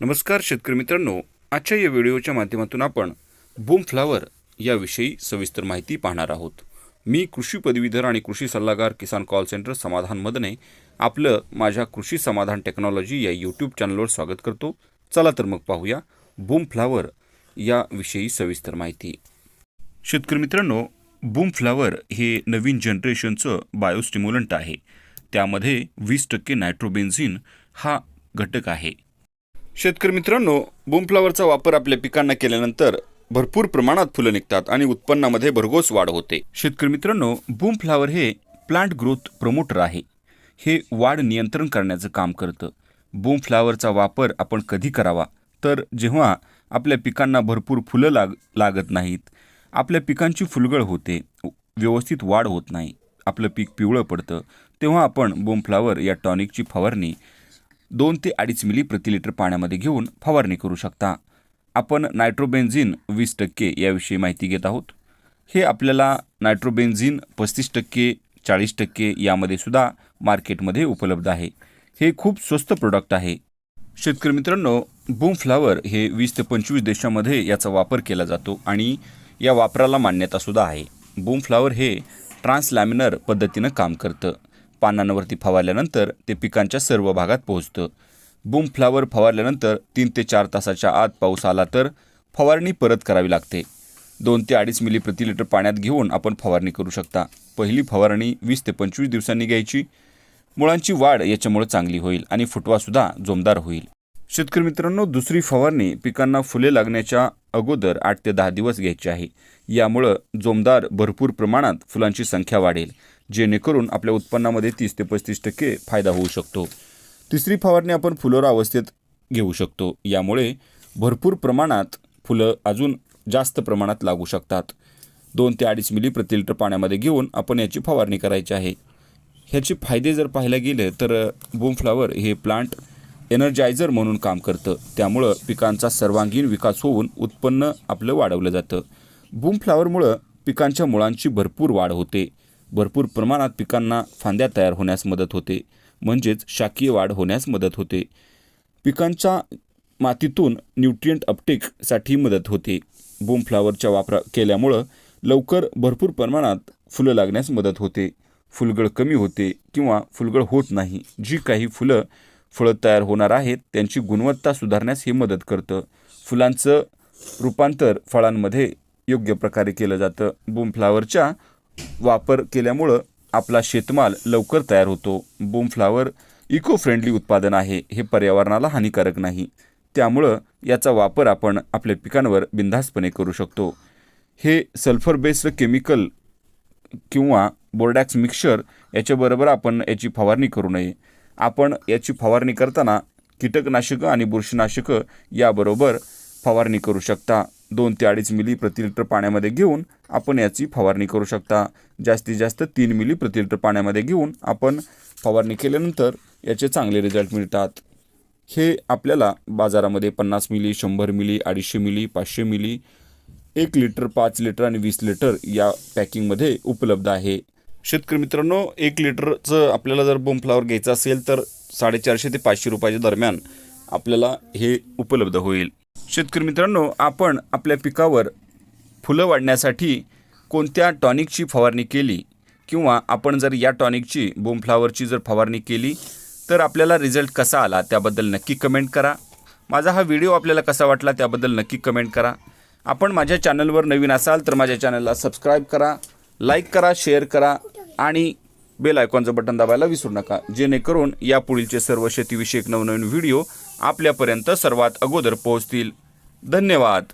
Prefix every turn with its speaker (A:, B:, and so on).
A: नमस्कार शेतकरी मित्रांनो आजच्या या व्हिडिओच्या माध्यमातून आपण बूम फ्लावर याविषयी सविस्तर माहिती पाहणार आहोत. मी कृषी पदवीधर आणि कृषी सल्लागार किसान कॉल सेंटर समाधान मदने आपलं माझ्या कृषी समाधान टेक्नॉलॉजी या यूट्यूब चॅनलवर स्वागत करतो. चला तर मग पाहूया बूम फ्लावर याविषयी सविस्तर माहिती. शेतकरी मित्रांनो बूम फ्लावर हे नवीन जनरेशनचं बायोस्टिम्युलंट आहे. त्यामध्ये वीस टक्के नायट्रोबेन्झिन हा घटक आहे. शेतकरी मित्रांनो बूमफ्लावरचा वापर आपल्या पिकांना केल्यानंतर भरपूर प्रमाणात फुलं निघतात आणि उत्पन्नामध्ये भरघोस वाढ होते. शेतकरी मित्रांनो बूमफ्लावर हे प्लांट ग्रोथ प्रमोटर आहे. हे वाढ नियंत्रण करण्याचं काम करतं. बूमफ्लावरचा वापर आपण कधी करावा? तर जेव्हा आपल्या पिकांना भरपूर फुलं लाग लागत नाहीत आपल्या पिकांची फुलगळ होते व्यवस्थित वाढ होत नाही आपलं पीक पिवळं पडतं तेव्हा आपण बोमफ्लावर या टॉनिकची फवारणी दोन ते अडीच मिली प्रति लिटर पाण्यामध्ये घेऊन फवारणी करू शकता. आपण नायट्रोबेन्झिन वीस टक्के याविषयी माहिती घेत आहोत. हे आपल्याला नायट्रोबेन्झिन पस्तीस टक्के चाळीस टक्के यामध्ये सुद्धा मार्केटमध्ये उपलब्ध आहे. हे खूप स्वस्त प्रोडक्ट आहे. शेतकरी मित्रांनो बूम फ्लावर हे वीस ते पंचवीस देशामध्ये याचा वापर केला जातो आणि या वापराला मान्यतासुद्धा आहे. बूम फ्लावर हे ट्रान्सलॅमिनर पद्धतीनं काम करतं. पानांवरती फवारल्यानंतर ते पिकांच्या सर्व भागात पोहोचतं. बूम फ्लावर फवारल्यानंतर तीन ते चार तासाच्या आत पाऊस आला तर फवारणी परत करावी लागते. दोन ते अडीच मिली प्रति लिटर पाण्यात घेऊन आपण फवारणी करू शकता. पहिली फवारणी वीस ते पंचवीस दिवसांनी घ्यायची. मुळांची वाढ याच्यामुळे चांगली होईल आणि फुटवासुद्धा जोमदार होईल. शेतकरी मित्रांनो दुसरी फवारणी पिकांना फुले लागण्याच्या अगोदर आठ ते दहा दिवस घ्यायची आहे. यामुळं जोमदार भरपूर प्रमाणात फुलांची संख्या वाढेल. जेणेकरून आपल्या उत्पन्नामध्ये तीस ते पस्तीस टक्के फायदा होऊ शकतो. तिसरी फवारणी आपण फुलोरा अवस्थेत घेऊ शकतो. यामुळे भरपूर प्रमाणात फुलं अजून जास्त प्रमाणात लागू शकतात. दोन ते अडीच मिली प्रति लिटर पाण्यामध्ये घेऊन आपण याची फवारणी करायची आहे. ह्याचे फायदे जर पाहायला गेले तर बूमफ्लावर हे प्लांट एनर्जायझर म्हणून काम करतं. त्यामुळं पिकांचा सर्वांगीण विकास होऊन उत्पन्न आपलं वाढवलं जातं. बूम फ्लावरमुळं पिकांच्या मुळांची भरपूर वाढ होते. भरपूर प्रमाणात पिकांना फांद्या तयार होण्यास मदत होते. म्हणजेच शाकीय वाढ होण्यास मदत होते. पिकांच्या मातीतून न्यूट्रियंट अपटेकसाठी मदत होते. बोमफ्लावरच्या वापरा केल्यामुळं लवकर भरपूर प्रमाणात फुलं लागण्यास मदत होते. फुलगळ कमी होते किंवा फुलगळ होत नाही. जी काही फुलं फळं तयार होणार आहेत त्यांची गुणवत्ता सुधारण्यास हे मदत करतं. फुलांचं रूपांतर फळांमध्ये योग्य प्रकारे केलं जातं. बोमफ्लावरच्या वापर केल्यामुळं आपला शेतमाल लवकर तयार होतो. बोमफ्लावर इको फ्रेंडली उत्पादन आहे. हे पर्यावरणाला हानिकारक नाही. त्यामुळं याचा वापर आपण आपल्या पिकांवर बिनधास्तपणे करू शकतो. हे सल्फर बेस्ड केमिकल किंवा बोर्डॅक्स मिक्सचर याच्याबरोबर आपण याची फवारणी करू नये. आपण याची फवारणी करताना कीटकनाशकं आणि बुरशीनाशकं याबरोबर फवारणी करू शकता. दोन ते अडीच मिली प्रति लिटर पाण्यामध्ये घेऊन आपण याची फवारणी करू शकता. जास्तीत जास्त तीन मिली प्रति लिटर पाण्यामध्ये घेऊन आपण फवारणी केल्यानंतर याचे चांगले रिझल्ट मिळतात. हे आपल्याला बाजारामध्ये पन्नास मिली शंभर मिली अडीचशे मिली पाचशे मिली एक लिटर पाच लिटर आणि वीस लिटर या पॅकिंगमध्ये उपलब्ध आहे. शेतकरी मित्रांनो एक लिटरचं आपल्याला जर बोमफ्लावर घ्यायचं असेल तर साडेचारशे ते पाचशे रुपयाच्या दरम्यान आपल्याला हे उपलब्ध होईल. शेतकरी मित्रांनो आपण आपल्या पिकावर फुलं वाढण्यासाठी कोणत्या टॉनिकची फवारणी केली? किंवा आपण जर या टॉनिकची बोमफ्लावरची जर फवारणी केली तर आपल्याला रिझल्ट कसा आला? त्याबद्दल नक्की कमेंट करा. माझा हा व्हिडिओ आपल्याला कसा वाटला? त्याबद्दल नक्की कमेंट करा. आपण माझ्या चॅनलवर नवीन असाल तर माझ्या चॅनलला सबस्क्राईब करा लाईक करा शेअर करा आणि बेल आयकॉनचं बटन दाबायला विसरू नका. जेणेकरून यापुढीलचे सर्व शेतीविषयक नवनवीन व्हिडिओ आपल्यापर्यंत सर्वात अगोदर पोहोचतील. धन्यवाद.